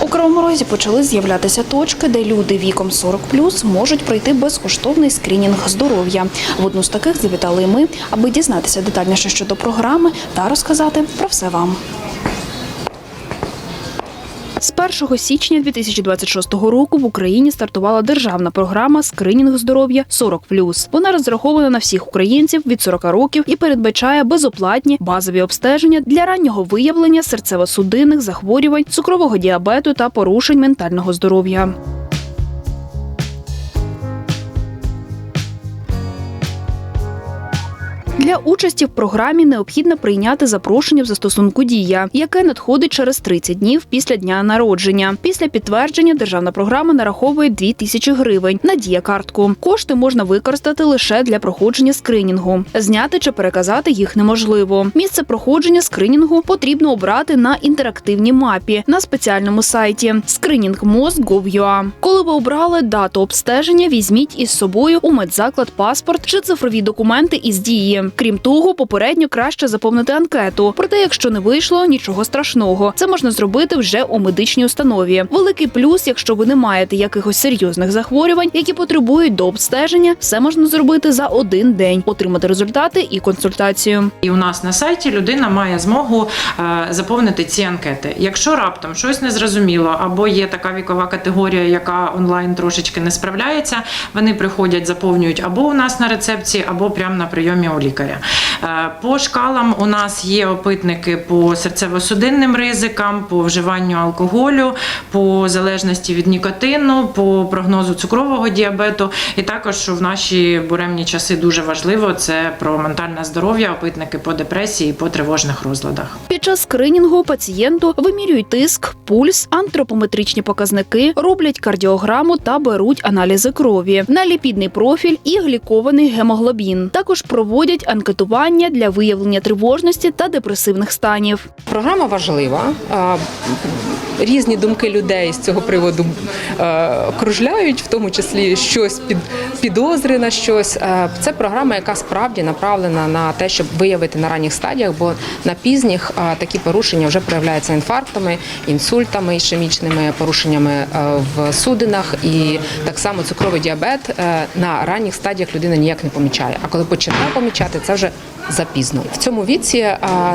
У Кривому Розі почали з'являтися точки, де люди віком 40 можуть пройти безкоштовний скринінг здоров'я. В одну з таких завітали ми, аби дізнатися детальніше щодо програми та розказати про все вам. З 1 січня 2026 року в Україні стартувала державна програма скринінг здоров'я 40+. Вона розрахована на всіх українців від 40 років і передбачає безоплатні базові обстеження для раннього виявлення серцево-судинних захворювань, цукрового діабету та порушень ментального здоров'я. Для участі в програмі необхідно прийняти запрошення в застосунку Дія, яке надходить через 30 днів після дня народження. Після підтвердження державна програма нараховує 2 тисячі гривень на дія картку. Кошти можна використати лише для проходження скринінгу. Зняти чи переказати їх неможливо. Місце проходження скринінгу потрібно обрати на інтерактивній мапі на спеціальному сайті screeningmos.gov.ua. Коли ви обрали дату обстеження, візьміть із собою у медзаклад паспорт чи цифрові документи із дії. Крім того, попередньо краще заповнити анкету. Проте, якщо не вийшло, нічого страшного. Це можна зробити вже у медичній установі. Великий плюс, якщо ви не маєте якихось серйозних захворювань, які потребують до обстеження, все можна зробити за один день, отримати результати і консультацію. І у нас на сайті людина має змогу е, заповнити ці анкети. Якщо раптом щось не зрозуміло, або є така вікова категорія, яка онлайн трошечки не справляється, вони приходять, заповнюють або у нас на рецепції, або прямо на прийомі у лікаря. Е, По шкалам у нас є опитники по серцево-судинним ризикам, по вживанню алкоголю, по залежності від нікотину, по прогнозу цукрового діабету. І також в наші буремні часи дуже важливо це про ментальне здоров'я, опитники по депресії, по тривожних розладах. Під час скринінгу пацієнту вимірюють тиск, пульс, антропометричні показники, роблять кардіограму та беруть аналізи крові на ліпідний профіль і глікований гемоглобін. Також проводять анкетування для виявлення тривожності та депресивних станів. Програма важлива. Різні думки людей з цього приводу е, кружляють, в тому числі щось під підозри на щось. Е, Це програма, яка справді направлена на те, щоб виявити на ранніх стадіях, бо на пізніх е, такі порушення вже проявляються інфарктами, інсультами, ішемічними порушеннями в судинах, і так само цукровий діабет на ранніх стадіях людина ніяк не помічає. А коли починає помічати, це вже запізно. В цьому віці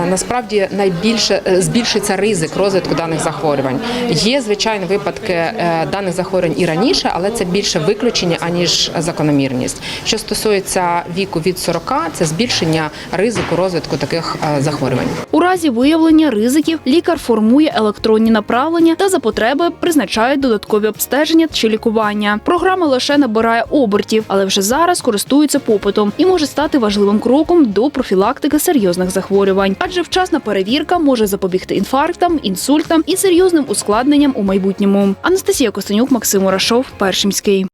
насправді найбільше е, збільшиться ризик розвитку даних захворювань. Є звичайно випадки е, даних захворювань і раніше, але це більше виключення аніж закономірність. Що стосується віку від 40, це збільшення ризику розвитку таких е, захворювань. У разі виявлення ризиків лікар формує електронні направлення та за потреби призначає додаткові обстеження чи лікування. Програма лише набирає обертів, але вже зараз користується попитом і може стати важливим кроком до профілактики серйозних захворювань. Адже вчасна перевірка може запобігти інфарктам, інсультам і серйозним ускладненням у майбутньому. Анастасія Костенюк, Максим Урашов, Першимський.